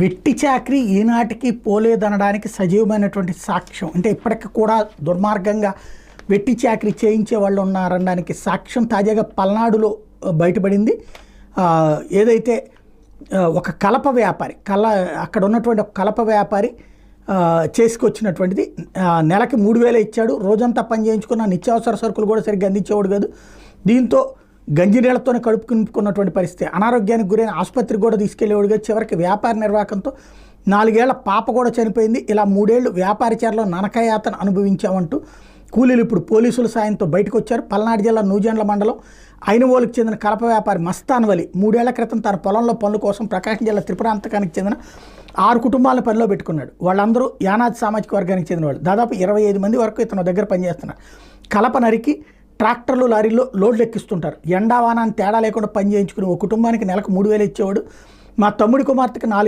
వెట్టి చాకరీ ఈనాటికి పోలేదనడానికి సజీవమైనటువంటి సాక్ష్యం. అంటే ఇప్పటికి కూడా దుర్మార్గంగా వెట్టి చాకరీ చేయించే వాళ్ళు ఉన్నారనడానికి సాక్ష్యం తాజాగా పల్నాడులో బయటపడింది. ఏదైతే ఒక కలప వ్యాపారి కల అక్కడ ఉన్నటువంటి ఒక కలప వ్యాపారి చేసుకొచ్చినటువంటిది నెలకి మూడు వేలు ఇచ్చాడు. రోజంతా పని చేయించుకున్న నిత్యావసర సరుకులు కూడా సరిగ్గా అందించేవాడు కాదు. దీంతో గంజి నీళ్ళతోనే కడుపు నింపుకున్నటువంటి పరిస్థితి. అనారోగ్యానికి గురైన ఆసుపత్రికి కూడా తీసుకెళ్ళేవాడుగా చివరికి వ్యాపార నిర్వాహకంతో నాలుగేళ్ళ పాప కూడా చనిపోయింది. ఇలా మూడేళ్ళు వ్యాపారిచారులో ననకయాతన అనుభవించామంటూ కూలీలు ఇప్పుడు పోలీసుల సాయంతో బయటకు వచ్చారు పల్నాడు జిల్లా నూజెండ్ల మండలం ఐనవోలుకు చెందిన కలప వ్యాపారి మస్తాన్వలి మూడేళ్ళ క్రితం తన పొలంలో పనుల కోసం ప్రకాశం జిల్లా త్రిపురాంతకానికి చెందిన ఆరు కుటుంబాలను పనిలో పెట్టుకున్నాడు. వాళ్ళందరూ యానాది సామాజిక వర్గానికి చెందిన వాళ్ళు దాదాపు ఇరవై ఐదు మంది వరకు ఇతను దగ్గర పనిచేస్తున్నారు. కలప నరికి ట్రాక్టర్లు లారీల్లో లోడ్లు ఎక్కిస్తుంటారు. ఎండా వానాన్ని తేడా లేకుండా పని చేయించుకుని ఒక కుటుంబానికి నెలకు మూడు వేలు ఇచ్చేవాడు. మా తమ్ముడి కుమార్తెకి నాలుగు